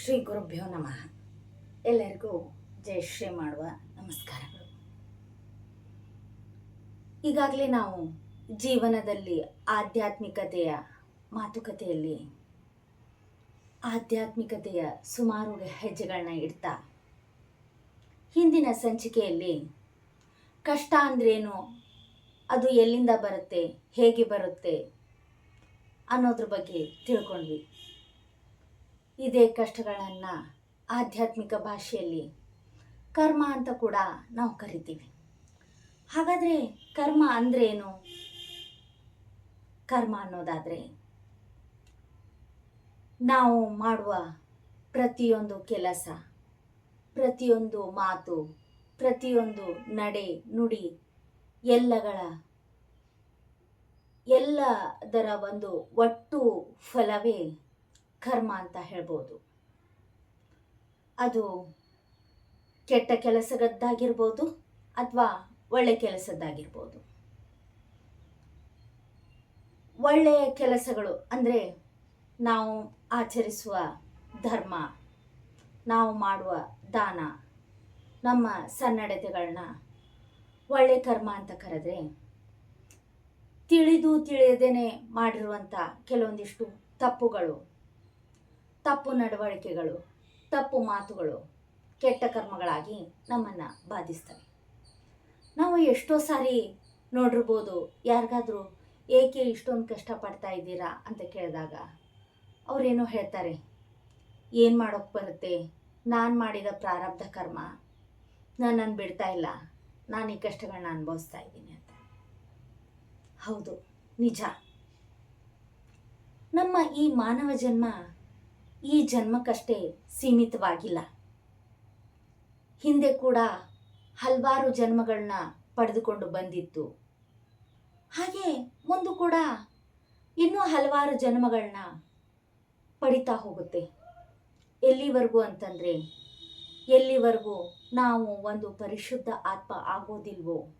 ಶ್ರೀ ಗುರುಭ್ಯೋ ನಮಃ. ಎಲ್ಲರಿಗೂ ಜಯ ಶ್ರೀ ಮಾಡುವ ನಮಸ್ಕಾರಗಳು. ಈಗಾಗಲೇ ನಾವು ಜೀವನದಲ್ಲಿ ಆಧ್ಯಾತ್ಮಿಕತೆಯ ಮಾತುಕತೆಯಲ್ಲಿ ಆಧ್ಯಾತ್ಮಿಕತೆಯ ಸುಮಾರು ಹೆಜ್ಜೆಗಳನ್ನ ಇಡ್ತಾ ಹಿಂದಿನ ಸಂಚಿಕೆಯಲ್ಲಿ ಕಷ್ಟ ಅಂದ್ರೇನು, ಅದು ಎಲ್ಲಿಂದ ಬರುತ್ತೆ, ಹೇಗೆ ಬರುತ್ತೆ ಅನ್ನೋದ್ರ ಬಗ್ಗೆ ತಿಳ್ಕೊಂಡ್ವಿ. ಇದೇ ಕಷ್ಟಗಳನ್ನು ಆಧ್ಯಾತ್ಮಿಕ ಭಾಷೆಯಲ್ಲಿ ಕರ್ಮ ಅಂತ ಕೂಡ ನಾವು ಕರಿತೀವಿ. ಹಾಗಾದರೆ ಕರ್ಮ ಅಂದ್ರೇನು? ಕರ್ಮ ಅನ್ನೋದಾದರೆ ನಾವು ಮಾಡುವ ಪ್ರತಿಯೊಂದು ಕೆಲಸ, ಪ್ರತಿಯೊಂದು ಮಾತು, ಪ್ರತಿಯೊಂದು ನಡೆ, ನುಡಿ, ಎಲ್ಲಗಳ, ಎಲ್ಲದರ ಒಂದು ಒಟ್ಟು ಫಲವೇ ಕರ್ಮ ಅಂತ ಹೇಳ್ಬೋದು. ಅದು ಕೆಟ್ಟ ಕೆಲಸದ್ದಾಗಿರ್ಬೋದು ಅಥವಾ ಒಳ್ಳೆ ಕೆಲಸದ್ದಾಗಿರ್ಬೋದು. ಒಳ್ಳೆಯ ಕೆಲಸಗಳು ಅಂದರೆ ನಾವು ಆಚರಿಸುವ ಧರ್ಮ, ನಾವು ಮಾಡುವ ದಾನ, ನಮ್ಮ ಸನ್ನಡತೆಗಳನ್ನ ಒಳ್ಳೆ ಕರ್ಮ ಅಂತ ಕರೆದ್ರೆ ತಿಳಿದು ತಿಳಿಯದೇನೆ ಮಾಡಿರುವಂಥ ಕೆಲವೊಂದಿಷ್ಟು ತಪ್ಪುಗಳು ತಪ್ಪು ನಡವಳಿಕೆಗಳು, ತಪ್ಪು ಮಾತುಗಳು ಕೆಟ್ಟ ಕರ್ಮಗಳಾಗಿ ನಮ್ಮನ್ನು ಬಾಧಿಸ್ತವೆ. ನಾವು ಎಷ್ಟೋ ಸಾರಿ ನೋಡಿರ್ಬೋದು, ಯಾರಿಗಾದರೂ ಏಕೆ ಇಷ್ಟೊಂದು ಕಷ್ಟಪಡ್ತಾ ಇದ್ದೀರಾ ಅಂತ ಕೇಳಿದಾಗ, ಅವರೇನೋ ಹೇಳ್ತಾರೆ, ಏನು ಮಾಡೋಕ್ಕೆ ಬರುತ್ತೆ? ನಾನು ಮಾಡಿದ ಪ್ರಾರಬ್ಧ ಕರ್ಮ ನನ್ನನ್ನು ಬಿಡ್ತಾ ಇಲ್ಲ, ನಾನು ಈ ಕಷ್ಟಗಳನ್ನ ಅನುಭವಿಸ್ತಾ ಇದ್ದೀನಿ ಅಂತ. ಹೌದು, ನಿಜ. ನಮ್ಮ ಈ ಮಾನವ ಜನ್ಮ ಈ ಜನ್ಮಕ್ಕಷ್ಟೇ ಸೀಮಿತವಾಗಿಲ್ಲ. ಹಿಂದೆ ಕೂಡ ಹಲವಾರು ಜನ್ಮಗಳನ್ನ ಪಡೆದುಕೊಂಡು ಬಂದಿತ್ತು. ಹಾಗೆ ಮುಂದೆ ಕೂಡ ಇನ್ನೂ ಹಲವಾರು ಜನ್ಮಗಳನ್ನ ಪಡಿತಾ ಹೋಗುತ್ತೆ. ಎಲ್ಲಿವರೆಗೂ ಅಂತಂದರೆ, ಎಲ್ಲಿವರೆಗೂ ನಾವು ಒಂದು ಪರಿಶುದ್ಧ ಆತ್ಮ ಆಗೋದಿಲ್ವೋ?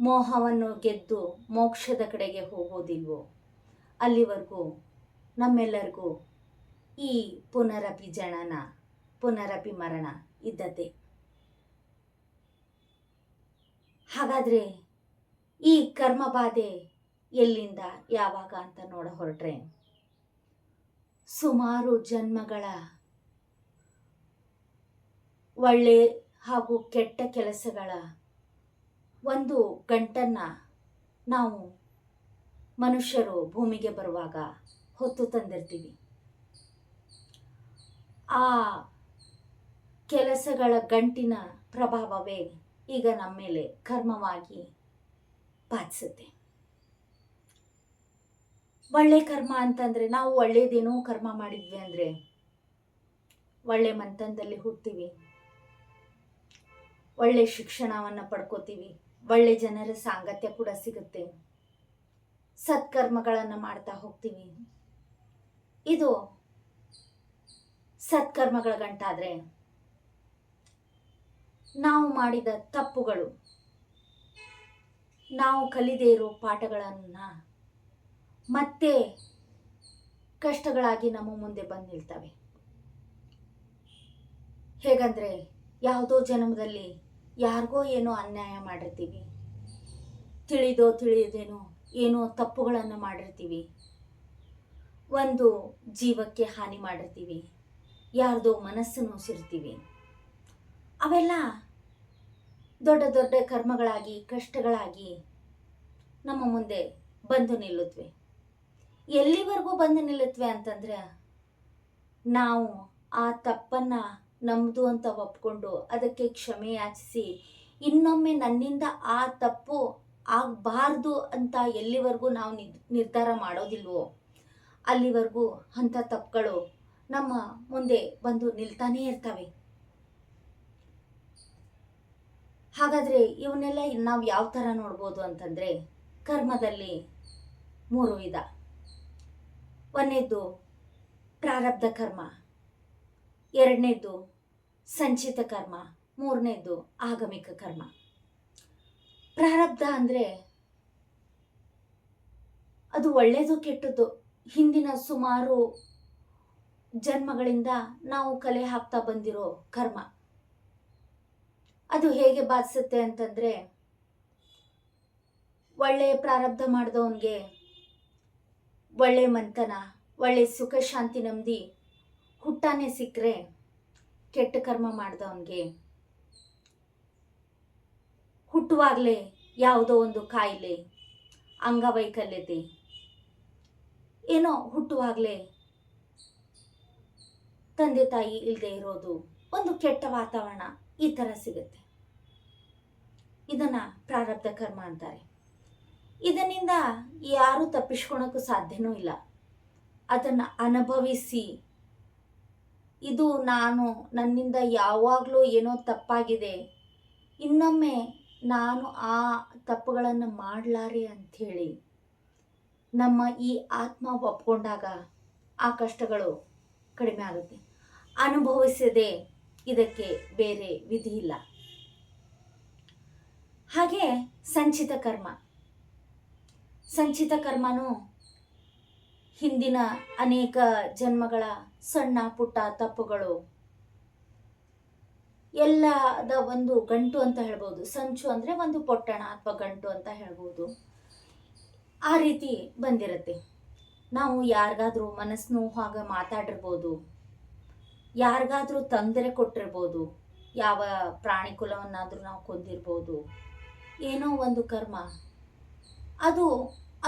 ಮೋಹವನ್ನು ಗೆದ್ದು ಮೋಕ್ಷದ ಕಡೆಗೆ ಹೋಗೋದಿಲ್ವೋ? ಅಲ್ಲಿವರೆಗೂ ನಮ್ಮೆಲ್ಲರಿಗೂ ಈ ಪುನರಪಿ ಜನನ, ಪುನರಪಿ ಮರಣ ಇದ್ದದ್ದೇ. ಹಾಗಾದರೆ ಈ ಕರ್ಮಬಾಧೆ ಎಲ್ಲಿಂದ ಯಾವಾಗ ಅಂತ ನೋಡ ಹೊರಟ್ರೆ, ಸುಮಾರು ಜನ್ಮಗಳ ಒಳ್ಳೆ ಹಾಗೂ ಕೆಟ್ಟ ಕೆಲಸಗಳ ಒಂದು ಗಂಟನ್ನು ನಾವು ಮನುಷ್ಯರು ಭೂಮಿಗೆ ಬರುವಾಗ ಹೊತ್ತು ತಂದಿರ್ತೀವಿ. ಆ ಕೆಲಸಗಳ ಗಂಟಿನ ಪ್ರಭಾವವೇ ಈಗ ನಮ್ಮ ಮೇಲೆ ಕರ್ಮವಾಗಿ ಬಾಧಿಸುತ್ತೆ. ಒಳ್ಳೆ ಕರ್ಮ ಅಂತಂದರೆ ನಾವು ಒಳ್ಳೇದೇನೋ ಕರ್ಮ ಮಾಡಿದ್ವಿ ಅಂದರೆ ಒಳ್ಳೆ ಮಂತನದಲ್ಲಿ ಹುಡ್ತೀವಿ ಒಳ್ಳೆ ಶಿಕ್ಷಣವನ್ನು ಪಡ್ಕೋತೀವಿ. ಒಳ್ಳೆ ಜನರ ಸಾಂಗತ್ಯ ಕೂಡ ಸಿಗುತ್ತೆ. ಸತ್ಕರ್ಮಗಳನ್ನು ಮಾಡ್ತಾ ಹೋಗ್ತೀವಿ. ಇದು ಸತ್ಕರ್ಮಗಳ ಗಂಟಾದರೆ ನಾವು ಮಾಡಿದ ತಪ್ಪುಗಳು, ನಾವು ಕಲಿದೇ ಇರೋ ಪಾಠಗಳನ್ನು ಮತ್ತೆ ಕಷ್ಟಗಳಾಗಿ ನಮ್ಮ ಮುಂದೆ ಬಂದು ನಿಲ್ತವೆ. ಹೇಗಂದರೆ ಯಾವುದೋ ಜನ್ಮದಲ್ಲಿ ಯಾರಿಗೋ ಏನೋ ಅನ್ಯಾಯ ಮಾಡಿರ್ತೀವಿ, ತಿಳಿದೋ ತಿಳಿಯದೇನೋ ಏನೋ ತಪ್ಪುಗಳನ್ನು ಮಾಡಿರ್ತೀವಿ. ಒಂದು ಜೀವಕ್ಕೆ ಹಾನಿ ಮಾಡಿರ್ತೀವಿ. ಯಾರ್ದೋ ಮನಸ್ಸು ನೋಸಿರ್ತೀವಿ ಅವೆಲ್ಲ ದೊಡ್ಡ ದೊಡ್ಡ ಕರ್ಮಗಳಾಗಿ, ಕಷ್ಟಗಳಾಗಿ ನಮ್ಮ ಮುಂದೆ ಬಂದು ನಿಲ್ಲುತ್ತವೆ ಎಲ್ಲಿವರೆಗೂ ಬಂದು ನಿಲ್ಲುತ್ತವೆ ಅಂತಂದ್ರೆ, ನಾವು ಆ ತಪ್ಪನ್ನು ನಮ್ಮದು ಅಂತ ಒಪ್ಕೊಂಡು ಅದಕ್ಕೆ ಕ್ಷಮೆ ಯಾಚಿಸಿ, ಇನ್ನೊಮ್ಮೆ ನನ್ನಿಂದ ಆ ತಪ್ಪು ಆಗಬಾರ್ದು ಅಂತ ಎಲ್ಲಿವರೆಗೂ ನಾವು ನಿರ್ಧಾರ ಮಾಡೋದಿಲ್ವೋ? ಅಲ್ಲಿವರೆಗೂ ಅಂಥ ತಪ್ಪುಗಳು ನಮ್ಮ ಮುಂದೆ ಬಂದು ನಿಲ್ತಾನೇ ಇರ್ತವೆ. ಹಾಗಾದರೆ ಇವನ್ನೆಲ್ಲ ನಾವು ಯಾವ ಥರ ನೋಡ್ಬೋದು ಅಂತಂದರೆ ಕರ್ಮದಲ್ಲಿ ಮೂರು ವಿಧ. ಒಂದನೇದ್ದು ಪ್ರಾರಬ್ಧ ಕರ್ಮ ಎರಡನೇದು ಸಂಚಿತ ಕರ್ಮ ಮೂರನೇದು ಆಗಮಿಕ ಕರ್ಮ. ಪ್ರಾರಬ್ಧ ಅಂದರೆ ಅದು ಒಳ್ಳೆಯದು ಕೆಟ್ಟದ್ದು. ಹಿಂದಿನ ಸುಮಾರು ಜನ್ಮಗಳಿಂದ ನಾವು ಕಲೆ ಹಾಕ್ತಾ ಬಂದಿರೋ ಕರ್ಮ. ಅದು ಹೇಗೆ ಬಾಧಿಸುತ್ತೆ ಅಂತಂದ್ರೆ, ಒಳ್ಳೆ ಪ್ರಾರಬ್ಧ ಮಾಡಿದವನಿಗೆ ಒಳ್ಳೆ ಮಂತನ, ಒಳ್ಳೆ ಸುಖ ಶಾಂತಿ ನೆಮ್ಮದಿ ಹುಟ್ಟಾನೆ ಸಿಕ್ಕರೆ ಕೆಟ್ಟ ಕರ್ಮ ಮಾಡಿದವನಿಗೆ ಹುಟ್ಟುವಾಗಲೇ ಯಾವುದೋ ಒಂದು ಕಾಯಿಲೆ, ಅಂಗವೈಕಲ್ಯತೆ ಏನೋ ಹುಟ್ಟುವಾಗಲೇ ತಂದೆ ತಾಯಿ ಇಲ್ಲದೆ ಇರೋದು ಒಂದು ಕೆಟ್ಟ ವಾತಾವರಣ ಈ ಥರ ಸಿಗುತ್ತೆ. ಇದನ್ನು ಪ್ರಾರಬ್ಧ ಕರ್ಮ ಅಂತಾರೆ. ಇದನ್ನಿಂದ ಯಾರೂ ತಪ್ಪಿಸ್ಕೊಳಕ್ಕೂ ಸಾಧ್ಯನೂ ಇಲ್ಲ. ಅದನ್ನು ಅನುಭವಿಸಿ ಇದು ನಾನು ನನ್ನಿಂದ ಯಾವಾಗಲೂ ಏನೋ ತಪ್ಪಾಗಿದೆ. ಇನ್ನೊಮ್ಮೆ ನಾನು ಆ ತಪ್ಪುಗಳನ್ನು ಮಾಡಲಾರೆ ಅಂಥೇಳಿ ನಮ್ಮ ಈ ಆತ್ಮ ಒಪ್ಕೊಂಡಾಗ ಆ ಕಷ್ಟಗಳು ಕಡಿಮೆ ಆಗುತ್ತೆ. ಅನುಭವಿಸದೆ ಇದಕ್ಕೆ ಬೇರೆ ವಿಧಿ ಇಲ್ಲ. ಹಾಗೆ ಸಂಚಿತ ಕರ್ಮ. ಸಂಚಿತ ಕರ್ಮನೂ ಹಿಂದಿನ ಅನೇಕ ಜನ್ಮಗಳ ಸಣ್ಣ ಪುಟ್ಟ ತಪ್ಪುಗಳು. ಎಲ್ಲದ ಒಂದು ಗಂಟು ಅಂತ ಹೇಳ್ಬೋದು. ಸಂಚು ಅಂದರೆ ಒಂದು ಪೊಟ್ಟಣ ಅಥವಾ ಗಂಟು ಅಂತ ಹೇಳ್ಬೋದು. ಆ ರೀತಿ ಬಂದಿರುತ್ತೆ. ನಾವು ಯಾರಿಗಾದ್ರೂ ಮನಸ್ಸು ಹಾಗೆ ಮಾತಾಡಿರ್ಬೋದು, ಯಾರಿಗಾದ್ರೂ ತೊಂದರೆ ಕೊಟ್ಟಿರ್ಬೋದು, ಯಾವ ಪ್ರಾಣಿ ಕುಲವನ್ನಾದರೂ ನಾವು ಕೊಂದಿರ್ಬೋದು, ಏನೋ ಒಂದು ಕರ್ಮ. ಅದು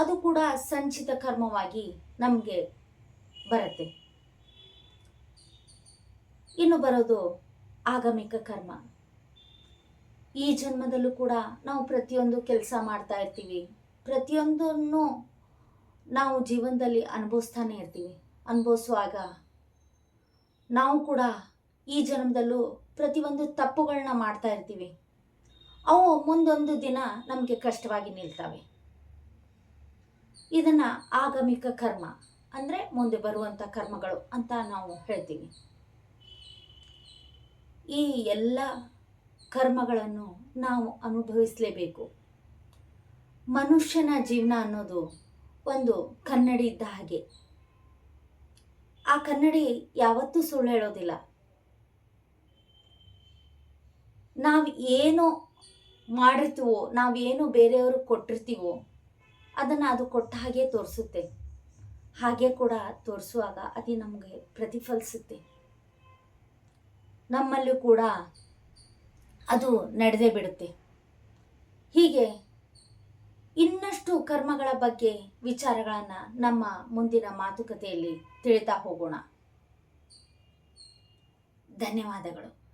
ಅದು ಕೂಡ ಸಂಚಿತ ಕರ್ಮವಾಗಿ ನಮಗೆ ಬರುತ್ತೆ. ಇನ್ನು ಬರೋದು ಆಗಮಿಕ ಕರ್ಮ. ಈ ಜನ್ಮದಲ್ಲೂ ಕೂಡ ನಾವು ಪ್ರತಿಯೊಂದು ಕೆಲಸ ಮಾಡ್ತಾ ಇರ್ತೀವಿ. ಪ್ರತಿಯೊಂದನ್ನು ನಾವು ಜೀವನದಲ್ಲಿ ಅನುಭವಿಸ್ತಾನೆ ಇರ್ತೀವಿ, ಅನುಭವಿಸುವಾಗ ನಾವು ಕೂಡ ಈ ಜನ್ಮದಲ್ಲೂ ಪ್ರತಿಯೊಂದು ತಪ್ಪುಗಳನ್ನ ಮಾಡ್ತಾ ಇರ್ತೀವಿ. ಅವು ಮುಂದೊಂದು ದಿನ ನಮಗೆ ಕಷ್ಟವಾಗಿ ನಿಲ್ತವೆ. ಇದನ್ನು ಆಗಮಿಕ ಕರ್ಮ ಅಂದರೆ ಮುಂದೆ ಬರುವಂಥ ಕರ್ಮಗಳು ಅಂತ ನಾವು ಹೇಳ್ತೀವಿ. ಈ ಎಲ್ಲ ಕರ್ಮಗಳನ್ನು ನಾವು ಅನುಭವಿಸಲೇಬೇಕು. ಮನುಷ್ಯನ ಜೀವನ ಅನ್ನೋದು ಒಂದು ಕನ್ನಡಿ ಇದ್ದ ಹಾಗೆ. ಆ ಕನ್ನಡಿ ಯಾವತ್ತೂ ಸುಳ್ಳು ಹೇಳೋದಿಲ್ಲ. ನಾವು ಏನು ಮಾಡಿರ್ತೀವೋ ನಾವೇನು ಬೇರೆಯವ್ರಿಗೆ ಕೊಟ್ಟಿರ್ತೀವೋ, ಅದನ್ನು ಅದು ಕೊಟ್ಟ ಹಾಗೆ ತೋರಿಸುತ್ತೆ. ಹಾಗೆ ಕೂಡ ತೋರಿಸುವಾಗ ಅದು ನಮಗೆ ಪ್ರತಿಫಲಿಸುತ್ತೆ. ನಮ್ಮಲ್ಲೂ ಕೂಡ ಅದು ನಡೆದೇ ಬಿಡುತ್ತೆ. ಹೀಗೆ ಇನ್ನಷ್ಟು ಕರ್ಮಗಳ ಬಗ್ಗೆ ವಿಚಾರಗಳನ್ನು ನಮ್ಮ ಮುಂದಿನ ಮಾತುಕತೆಯಲ್ಲಿ ತಿಳಿತಾ ಹೋಗೋಣ. ಧನ್ಯವಾದಗಳು.